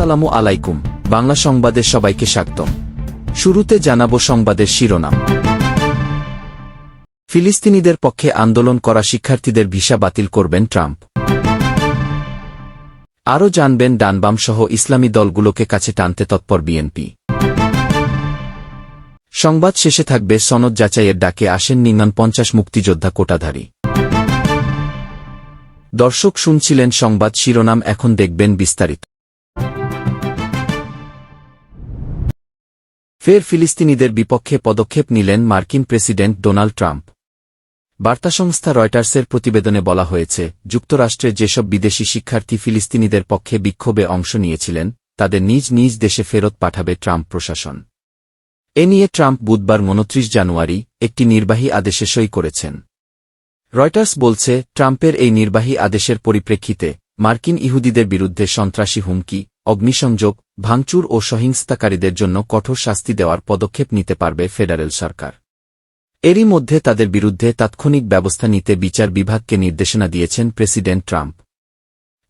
আসসালামু আলাইকুম। বাংলা সংবাদে সবাইকে স্বাগতম। শুরুতে জানাব সংবাদের শিরোনাম। ফিলিস্তিনিদের পক্ষে আন্দোলন করা শিক্ষার্থীদের ভিসা বাতিল করবেন ট্রাম্প। আরও জানবেন ডানবাম সহ ইসলামী দলগুলোকে কাছে টানতে তৎপর বিএনপি। সংবাদ শেষে থাকবে সনদ যাচাইয়ের ডাকে আসেন নির্মাণ পঞ্চাশ মুক্তিযোদ্ধা কোটাধারী। দর্শক শুনছিলেন সংবাদ শিরোনাম, এখন দেখবেন বিস্তারিত। ফের ফিলিস্তিনিদের বিপক্ষে পদক্ষেপ নিলেন মার্কিন প্রেসিডেন্ট ডোনাল্ড ট্রাম্প। বার্তা সংস্থা রয়টার্সের প্রতিবেদনে বলা হয়েছে যুক্তরাষ্ট্রের যেসব বিদেশি শিক্ষার্থী ফিলিস্তিনিদের পক্ষে বিক্ষোভে অংশ নিয়েছিলেন, তাদের নিজ নিজ দেশে ফেরত পাঠাবে ট্রাম্প প্রশাসন। এ নিয়ে ট্রাম্প বুধবার উনত্রিশ জানুয়ারি একটি নির্বাহী আদেশে সই করেছেন। রয়টার্স বলছে, ট্রাম্পের এই নির্বাহী আদেশের পরিপ্রেক্ষিতে মার্কিন ইহুদিদের বিরুদ্ধে সন্ত্রাসী হুমকি, অগ্নিসংযোগ ভাঙচুর ও সহিংসতাকারীদের জন্য কঠোর শাস্তি দেওয়ার পদক্ষেপ নিতে পারবে ফেডারেল সরকার। এরই মধ্যে তাদের বিরুদ্ধে তাৎক্ষণিক ব্যবস্থা নিতে বিচার বিভাগকে নির্দেশনা দিয়েছেন প্রেসিডেন্ট ট্রাম্প।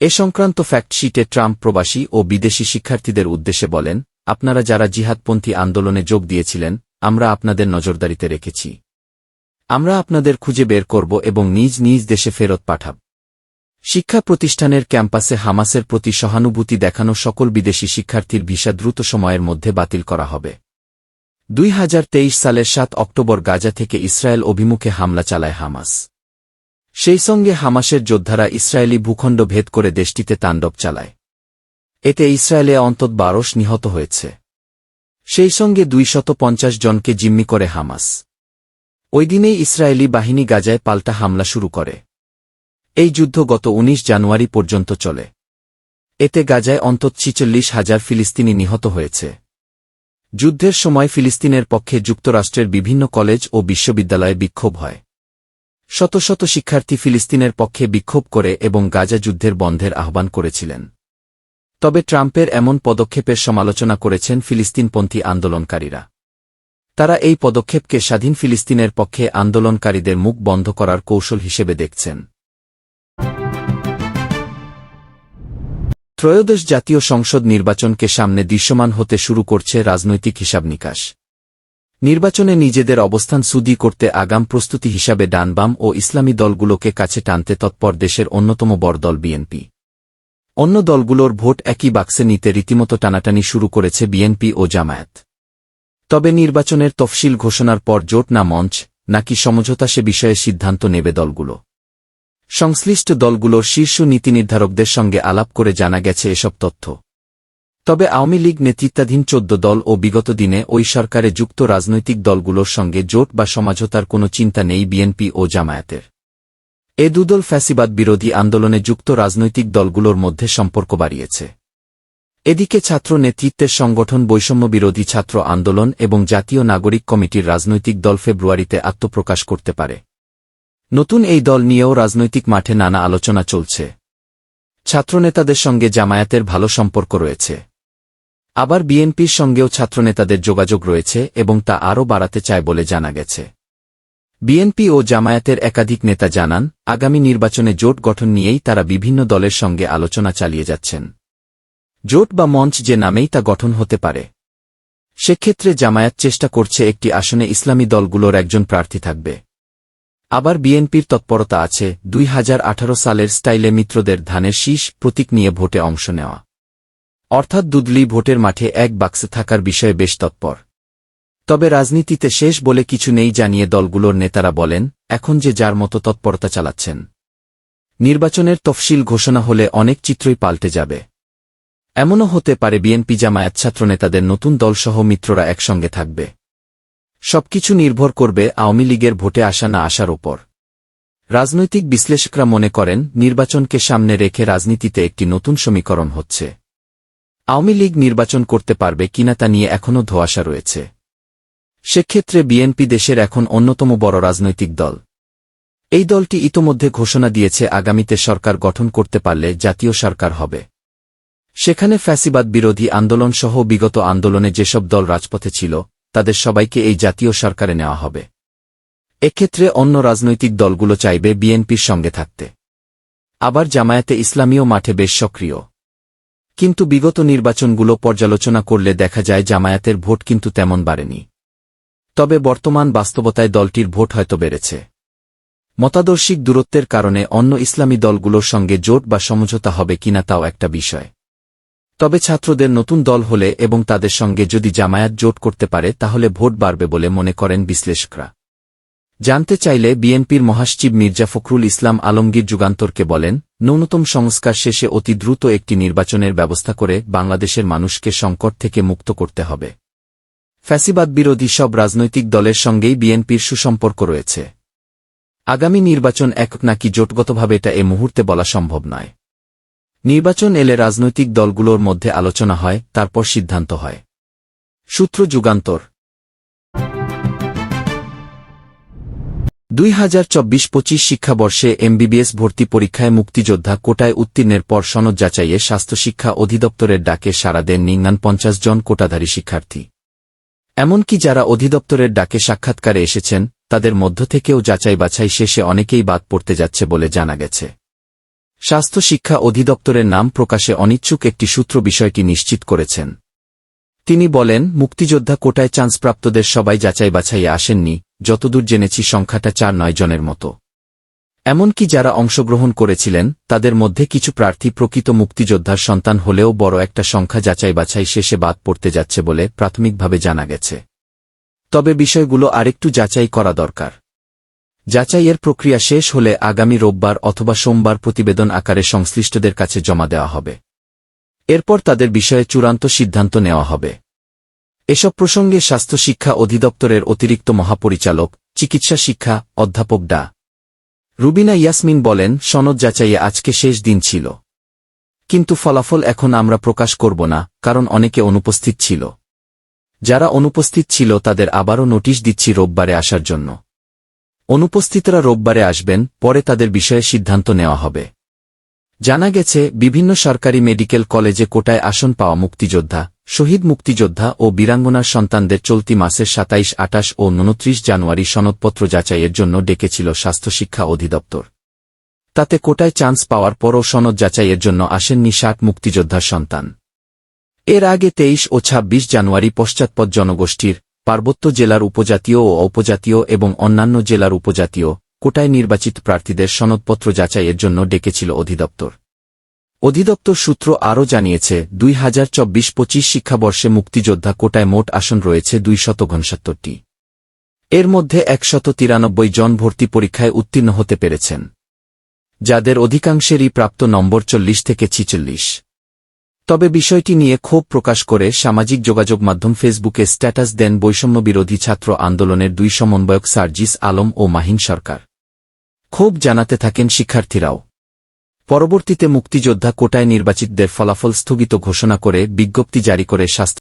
এ সংক্রান্ত ফ্যাক্টশিটে ট্রাম্প প্রবাসী ও বিদেশি শিক্ষার্থীদের উদ্দেশ্যে বলেন, আপনারা যারা জিহাদপন্থী আন্দোলনে যোগ দিয়েছিলেন, আমরা আপনাদের নজরদারিতে রেখেছি। আমরা আপনাদের খুঁজে বের করব এবং নিজ নিজ দেশে ফেরত পাঠাব। শিক্ষা প্রতিষ্ঠানের ক্যাম্পাসে হামাসের প্রতি সহানুভূতি দেখানো সকল বিদেশি শিক্ষার্থীর ভিসা দ্রুত সময়ের মধ্যে বাতিল করা হবে। দুই হাজার তেইশ সালের সাত অক্টোবর গাজা থেকে ইসরায়েল অভিমুখে হামলা চালায় হামাস। সেই সঙ্গে হামাসের যোদ্ধারা ইসরায়েলি ভূখণ্ড ভেদ করে দেশটিতে তাণ্ডব চালায়। এতে ইসরায়েলে অন্তত বারোশ নিহত হয়েছে। সেই সঙ্গে দুইশত পঞ্চাশ জনকে জিম্মি করে হামাস। ওই দিনেই ইসরায়েলি বাহিনী গাজায় পাল্টা হামলা শুরু করে। এই যুদ্ধ গত ১৯ জানুয়ারি পর্যন্ত চলে। এতে গাজায় অন্তত ছিচল্লিশ হাজার ফিলিস্তিনি নিহত হয়েছে। যুদ্ধের সময় ফিলিস্তিনের পক্ষে যুক্তরাষ্ট্রের বিভিন্ন কলেজ ও বিশ্ববিদ্যালয়ে বিক্ষোভ হয়। শত শত শিক্ষার্থী ফিলিস্তিনের পক্ষে বিক্ষোভ করে এবং গাজা যুদ্ধের বন্ধের আহ্বান করেছিলেন। তবে ট্রাম্পের এমন পদক্ষেপের সমালোচনা করেছেন ফিলিস্তিনপন্থী আন্দোলনকারীরা। তারা এই পদক্ষেপকে স্বাধীন ফিলিস্তিনের পক্ষে আন্দোলনকারীদের মুখ বন্ধ করার কৌশল হিসেবে দেখছেন। ত্রয়োদশ জাতীয় সংসদ নির্বাচনকে সামনে দৃশ্যমান হতে শুরু করছে রাজনৈতিক হিসাব নিকাশ। নির্বাচনে নিজেদের অবস্থান সুদি করতে আগাম প্রস্তুতি হিসাবে ডানবাম ও ইসলামী দলগুলোকে কাছে টানতে তৎপর দেশের অন্যতম বড় দল বিএনপি। অন্য দলগুলোর ভোট একই বাক্সে নিতে রীতিমতো টানাটানি শুরু করেছে বিএনপি ও জামায়াত। তবে নির্বাচনের তফসিল ঘোষণার পর জোট না মঞ্চ, নাকি সমঝোতা সে বিষয়ে সিদ্ধান্ত নেবে দলগুলো। সংশ্লিষ্ট দলগুলোর শীর্ষ নীতি নির্ধারকদের সঙ্গে আলাপ করে জানা গেছে এসব তথ্য। তবে আওয়ামী লীগ নেতৃত্বাধীন চোদ্দ দল ও বিগত দিনে ওই সরকারে যুক্ত রাজনৈতিক দলগুলোর সঙ্গে জোট বা সমঝোতার কোনো চিন্তা নেই বিএনপি ও জামায়াতের। এ দুদল ফ্যাসিবাদ বিরোধী আন্দোলনে যুক্ত রাজনৈতিক দলগুলোর মধ্যে সম্পর্ক বাড়িয়েছে। এদিকে ছাত্র নেতৃত্বের সংগঠন বৈষম্য বিরোধী ছাত্র আন্দোলন এবং জাতীয় নাগরিক কমিটির রাজনৈতিক দল ফেব্রুয়ারিতে আত্মপ্রকাশ করতে পারে। নতুন এই দল নিয়েও রাজনৈতিক মাঠে নানা আলোচনা চলছে। ছাত্রনেতাদের সঙ্গে জামায়াতের ভালো সম্পর্ক রয়েছে। আবার বিএনপির সঙ্গেও ছাত্রনেতাদের যোগাযোগ রয়েছে এবং তা আরও বাড়াতে চায় বলে জানা গেছে। বিএনপি ও জামায়াতের একাধিক নেতা জানান, আগামী নির্বাচনে জোট গঠন নিয়েই তারা বিভিন্ন দলের সঙ্গে আলোচনা চালিয়ে যাচ্ছেন। জোট বা মঞ্চ যে নামেই তা গঠন হতে পারে। সেক্ষেত্রে জামায়াত চেষ্টা করছে একটি আসনে ইসলামী দলগুলোর একজন প্রার্থী থাকবে। আবার বিএনপির তৎপরতা আছে, দুই হাজার আঠারো সালের স্টাইলে মিত্রদের ধানের শীষ, প্রতীক নিয়ে ভোটে অংশ নেওয়া। অর্থাৎ দুদলি ভোটের মাঠে এক বাক্সে থাকার বিষয়ে বেশ তৎপর। তবে রাজনীতিতে শেষ বলে কিছু নেই জানিয়ে দলগুলোর নেতারা বলেন, এখন যে যার মতো তৎপরতা চালাচ্ছেন। নির্বাচনের তফসিল ঘোষণা হলে অনেক চিত্রই পাল্টে যাবে। এমনও হতে পারে বিএনপি জামায়াত ছাত্রনেতাদের নতুন দলসহ মিত্ররা একসঙ্গে থাকবে। সবকিছু নির্ভর করবে আওয়ামী লীগের ভোটে আসা না আসার ওপর। রাজনৈতিক বিশ্লেষকরা মনে করেন, নির্বাচনকে সামনে রেখে রাজনীতিতে একটি নতুন সমীকরণ হচ্ছে। আওয়ামী লীগ নির্বাচন করতে পারবে কিনা তা নিয়ে এখনও ধোয়াশা রয়েছে। সেক্ষেত্রে বিএনপি দেশের এখন অন্যতম বড় রাজনৈতিক দল। এই দলটি ইতোমধ্যে ঘোষণা দিয়েছে, আগামীতে সরকার গঠন করতে পারলে জাতীয় সরকার হবে। সেখানে ফ্যাসিবাদ বিরোধী আন্দোলন সহ বিগত আন্দোলনে যেসব দল রাজপথে ছিল তাদের সবাইকে এই জাতীয় সরকারে নেওয়া হবে। এক্ষেত্রে অন্য রাজনৈতিক দলগুলো চাইবে বিএনপির সঙ্গে থাকতে। আবার জামায়াতে ইসলামীয় মাঠে বেশ সক্রিয়। কিন্তু বিগত নির্বাচনগুলো পর্যালোচনা করলে দেখা যায় জামায়াতের ভোট কিন্তু তেমন বাড়েনি। তবে বর্তমান বাস্তবতায় দলটির ভোট হয়তো বেড়েছে। মতাদর্শিক দূরত্বের কারণে অন্য ইসলামী দলগুলোর সঙ্গে জোট বা সমঝোতা হবে কিনা তাও একটা বিষয়। তবে ছাত্রদের নতুন দল হলে এবং তাদের সঙ্গে যদি জামায়াত জোট করতে পারে, তাহলে ভোট বাড়বে বলে মনে করেন বিশ্লেষকরা। জানতে চাইলে বিএনপির মহাসচিব মির্জা ফখরুল ইসলাম আলমগীর যুগান্তরকে বলেন, ন্যূনতম সংস্কার শেষে অতি দ্রুত একটি নির্বাচনের ব্যবস্থা করে বাংলাদেশের মানুষকে সংকট থেকে মুক্ত করতে হবে। ফ্যাসিবাদ বিরোধী সব রাজনৈতিক দলের সঙ্গেই বিএনপির সুসম্পর্ক রয়েছে। আগামী নির্বাচন এক নাকি জোটগতভাবে এটা এ মুহূর্তে বলা সম্ভব নয়। নির্বাচন এলে রাজনৈতিক দলগুলোর মধ্যে আলোচনা হয়, তারপর সিদ্ধান্ত হয়। সূত্র যুগান্তর। দুই হাজার চব্বিশ পঁচিশ শিক্ষাবর্ষে এমবিবিএস ভর্তি পরীক্ষায় মুক্তিযোদ্ধা কোটায় উত্তীর্ণের পর সনদ যাচাইয়ে স্বাস্থ্যশিক্ষা অধিদপ্তরের ডাকে সাড়া দেন নিঙ্গান পঞ্চাশ জন কোটাধারী শিক্ষার্থী। এমনকি যারা অধিদপ্তরের ডাকে সাক্ষাৎকারে এসেছেন, তাদের মধ্য থেকেও যাচাই বাছাই শেষে অনেকেই বাদ পড়তে যাচ্ছে বলে জানা গেছে। স্বাস্থ্য শিক্ষা অধিদপ্তরের নাম প্রকাশে অনিচ্ছুক একটি সূত্র বিষয়টি নিশ্চিত করেছেন। তিনি বলেন, মুক্তিযোদ্ধা কোটায় চান্সপ্রাপ্তদের সবাই যাচাই বাছাইয়ে আসেননি, যতদূর জেনেছি সংখ্যাটা চার নয় জনের মতো। এমনকি যারা অংশগ্রহণ করেছিলেন, তাদের মধ্যে কিছু প্রার্থী প্রকৃত মুক্তিযোদ্ধার সন্তান হলেও বড় একটা সংখ্যা যাচাই বাছাই শেষে বাদ পড়তে যাচ্ছে বলে প্রাথমিকভাবে জানা গেছে। তবে বিষয়গুলো আরেকটু যাচাই করা দরকার। যাচাইয়ের প্রক্রিয়া শেষ হলে আগামী রোববার অথবা সোমবার প্রতিবেদন আকারে সংশ্লিষ্টদের কাছে জমা দেওয়া হবে। এরপর তাদের বিষয়ে চূড়ান্ত সিদ্ধান্ত নেওয়া হবে। এসব প্রসঙ্গে স্বাস্থ্য শিক্ষা অধিদপ্তরের অতিরিক্ত মহাপরিচালক, চিকিৎসা শিক্ষা অধ্যাপক ডা। রুবিনা ইয়াসমিন বলেন, সনদ যাচাইয়ে আজকে শেষ দিন ছিল। কিন্তু ফলাফল এখন আমরা প্রকাশ করব না, কারণ অনেকে অনুপস্থিত ছিল। যারা অনুপস্থিত ছিল তাদের আবারও নোটিশ দিচ্ছি রোববারে আসার জন্য। অনুপস্থিতরা রোববারে আসবেন, পরে তাদের বিষয়ে সিদ্ধান্ত নেওয়া হবে। জানা গেছে, বিভিন্ন সরকারি মেডিকেল কলেজে কোটায় আসন পাওয়া মুক্তিযোদ্ধা, শহীদ মুক্তিযোদ্ধা ও বীরাঙ্গনার সন্তানদের চলতি মাসের সাতাইশ আটাশ ও উনত্রিশ জানুয়ারি সনদপত্র যাচাইয়ের জন্য ডেকেছিল স্বাস্থ্য শিক্ষা অধিদপ্তর। তাতে কোটায় চান্স পাওয়ার পরও সনদ যাচাইয়ের জন্য আসেননি ষাট মুক্তিযোদ্ধার সন্তান। এর আগে তেইশ ও ২৬ জানুয়ারি পশ্চাৎপদ জনগোষ্ঠীর পার্বত্য জেলার উপজাতীয় ও উপজাতীয় এবং অন্যান্য জেলার উপজাতীয় কোটায় নির্বাচিত প্রার্থীদের সনদপত্র যাচাইয়ের জন্য ডেকেছিল অধিদপ্তর। অধিদপ্তর সূত্র আরও জানিয়েছে, দুই হাজার চব্বিশ পঁচিশ শিক্ষাবর্ষে মুক্তিযোদ্ধা কোটায় মোট আসন রয়েছে দুই শত ঘনসত্তরটি এর মধ্যে একশত তিরানব্বই জন ভর্তি পরীক্ষায় উত্তীর্ণ হতে পেরেছেন, যাদের অধিকাংশেরই প্রাপ্ত নম্বর চল্লিশ থেকে ছিচল্লিশ। তবে বিষয়টি নিয়ে ক্ষোভ প্রকাশ করে সামাজিক যোগাযোগ মাধ্যম ফেসবুকে স্ট্যাটাস দেন বৈষম্য বিরোধী ছাত্র আন্দোলনের দুই সমন্বয়ক সার্জিস আলম ও মাহিন সরকার। ক্ষোভ জানাতে থাকেন শিক্ষার্থীরাও। পরবর্তীতে মুক্তিযোদ্ধা কোটায় নির্বাচিতদের ফলাফল স্থগিত ঘোষণা করে বিজ্ঞপ্তি জারি করে স্বাস্থ্য